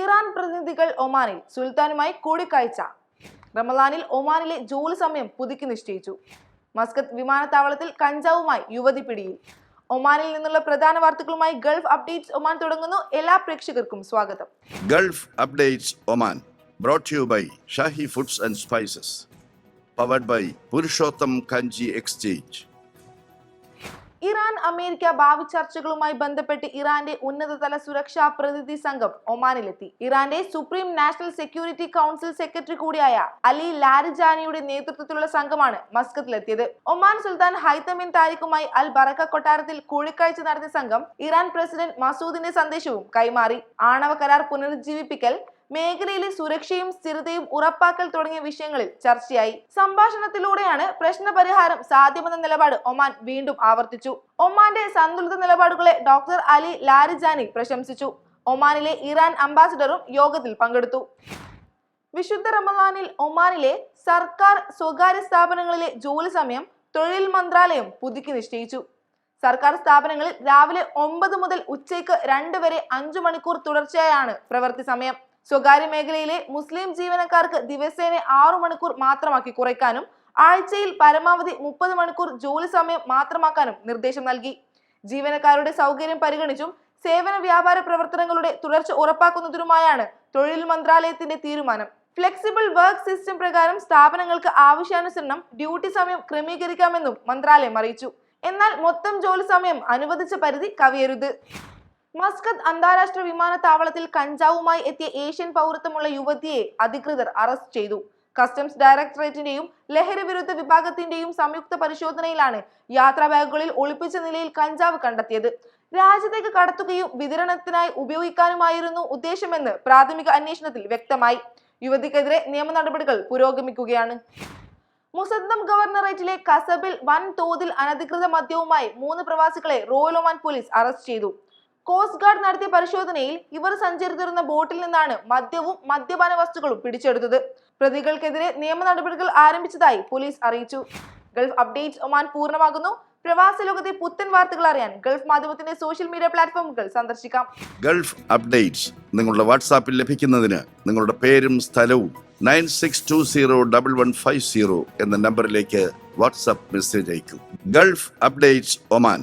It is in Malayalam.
ഇറാൻ പ്രതിനിധികൾ ഒമാനിൽ സുൽത്താനുമായി കൂടിക്കാഴ്ച. റമദാനിൽ ഒമാനിലെ ജോലി സമയം പുതുക്കി നിശ്ചയിച്ചു. മസ്കത്ത് വിമാനത്താവളത്തിൽ കഞ്ചാവുമായി യുവതി പിടിയിൽ. ഒമാനിൽ നിന്നുള്ള പ്രധാന വാർത്തകളുമായി ഗൾഫ് അപ്ഡേറ്റ്സ് ഒമാൻ തുടങ്ങുന്നു. എല്ലാ പ്രേക്ഷകർക്കും സ്വാഗതം. Gulf updates Oman brought you by Shahi foods and spices powered by Purushottam Kanji exchange. Iran America ഭാവി ചർച്ചകളുമായി ബന്ധപ്പെട്ട് ഇറാന്റെ ഉന്നതതല സുരക്ഷാ പ്രതിനിധി സംഘം ഒമാനിലെത്തി. ഇറാന്റെ supreme national security council secretary കൂടിയായ അലി ലാരിജാനിയുടെ നേതൃത്വത്തിലുള്ള സംഘമാണ് മസ്കത്തിലെത്തിയത് ഒമാൻ സുൽത്താൻ ഹൈതമിൻ താരിഖുമായി അൽ ബറക്ക കൊട്ടാരത്തിൽ കൂടിക്കാഴ്ച നടത്തിയ സംഘം ഇറാൻ പ്രസിഡന്റ് മസൂദിന്റെ സന്ദേശവും കൈമാറി. ആണവ കരാർ പുനരുജ്ജീവിപ്പിക്കൽ മേഖലയിലെ സുരക്ഷയും സ്ഥിരതയും ഉറപ്പാക്കൽ തുടങ്ങിയ വിഷയങ്ങളിൽ ചർച്ചയായി. സംഭാഷണത്തിലൂടെയാണ് പ്രശ്നപരിഹാരം സാധ്യമെന്ന നിലപാട് ഒമാൻ വീണ്ടും ആവർത്തിച്ചു. ഒമാന്റെ സന്തുലിത നിലപാടുകളെ ഡോക്ടർ അലി ലാരിജാനി പ്രശംസിച്ചു. ഒമാനിലെ ഇറാൻ അംബാസിഡറും യോഗത്തിൽ പങ്കെടുത്തു. വിശുദ്ധ റമദാനിൽ ഒമാനിലെ സർക്കാർ സ്വകാര്യ സ്ഥാപനങ്ങളിലെ ജോലി സമയം തൊഴിൽ മന്ത്രാലയം പുതുക്കി നിശ്ചയിച്ചു. സർക്കാർ സ്ഥാപനങ്ങളിൽ രാവിലെ ഒമ്പത് മുതൽ ഉച്ചയ്ക്ക് രണ്ട് വരെ അഞ്ചു മണിക്കൂർ തുടർച്ചയായാണ് പ്രവൃത്തി സമയം. സ്വകാര്യ മേഖലയിലെ മുസ്ലിം ജീവനക്കാർക്ക് ദിവസേന ആറു മണിക്കൂർ മാത്രമാക്കി കുറയ്ക്കാനും ആഴ്ചയിൽ പരമാവധി മുപ്പത് മണിക്കൂർ ജോലി സമയം മാത്രമാക്കാനും നിർദ്ദേശം നൽകി. ജീവനക്കാരുടെ സൗകര്യം പരിഗണിച്ചും സേവന വ്യാപാര പ്രവർത്തനങ്ങളുടെ തുടർച്ച ഉറപ്പാക്കുന്നതിനുമായാണ് തൊഴിൽ മന്ത്രാലയത്തിന്റെ തീരുമാനം. ഫ്ലെക്സിബിൾ വർക്ക് സിസ്റ്റം പ്രകാരം സ്ഥാപനങ്ങൾക്ക് ആവശ്യാനുസരണം ഡ്യൂട്ടി സമയം ക്രമീകരിക്കാമെന്നും മന്ത്രാലയം അറിയിച്ചു. എന്നാൽ മൊത്തം ജോലി സമയം അനുവദിച്ച പരിധി കവിയരുത്. മസ്കത്ത് അന്താരാഷ്ട്ര വിമാനത്താവളത്തിൽ കഞ്ചാവുമായി എത്തിയ ഏഷ്യൻ പൗരത്വമുള്ള യുവതിയെ അധികൃതർ അറസ്റ്റ് ചെയ്തു. കസ്റ്റംസ് ഡയറക്ടറേറ്റിന്റെയും ലഹരി വിരുദ്ധ വിഭാഗത്തിന്റെയും സംയുക്ത പരിശോധനയിലാണ് യാത്രാ ബാഗുകളിൽ ഒളിപ്പിച്ച നിലയിൽ കഞ്ചാവ് കണ്ടെത്തിയത്. രാജ്യത്തേക്ക് കടത്തുകയും വിതരണത്തിനായി ഉപയോഗിക്കാനുമായിരുന്നു ഉദ്ദേശമെന്ന് പ്രാഥമിക അന്വേഷണത്തിൽ വ്യക്തമായി. യുവതിക്കെതിരെ നിയമ നടപടികൾ പുരോഗമിക്കുകയാണ്. മുസദ്ദം ഗവർണറേറ്റിലെ കസബിൽ വൻ തോതിൽ അനധികൃത മദ്യവുമായി മൂന്ന് പ്രവാസികളെ റോയൽ ഒമാൻ പോലീസ് അറസ്റ്റ് ചെയ്തു. കോസ്റ്റ് ഗാർഡ് നടത്തിയ പരിശോധനയിൽ ഇവർ സഞ്ചരിച്ചിരുന്ന ബോട്ടിൽ നിന്നാണ് മദ്യവും മദ്യപാന വസ്തുക്കളും പിടിച്ചെടുത്തത്. പ്രതികൾക്കെതിരെ നിയമ നടപടികൾ ആരംഭിച്ചതായി പോലീസ് അറിയിച്ചു. ഗൾഫ് അപ്ഡേറ്റ്സ് ഒമാൻ പൂർണമാകുന്നു. പ്രവാസ ലോകത്തെ പുത്തൻ വാർത്തകൾ അറിയാൻ ഗൾഫ് മാധ്യമത്തിന്റെ സോഷ്യൽ മീഡിയ പ്ലാറ്റ്ഫോമുകൾ സന്ദർശിക്കാം. ഗൾഫ് അപ്ഡേറ്റ്സ് നിങ്ങളുടെ വാട്സാപ്പിൽ ലഭിക്കുന്നതിന് നിങ്ങളുടെ പേരും സ്ഥലവും nine six two zero double one five zero എന്ന നമ്പറിലേക്ക് വാട്സാപ്പ് മെസ്സേജ് അയക്കും. Gulf updates Oman.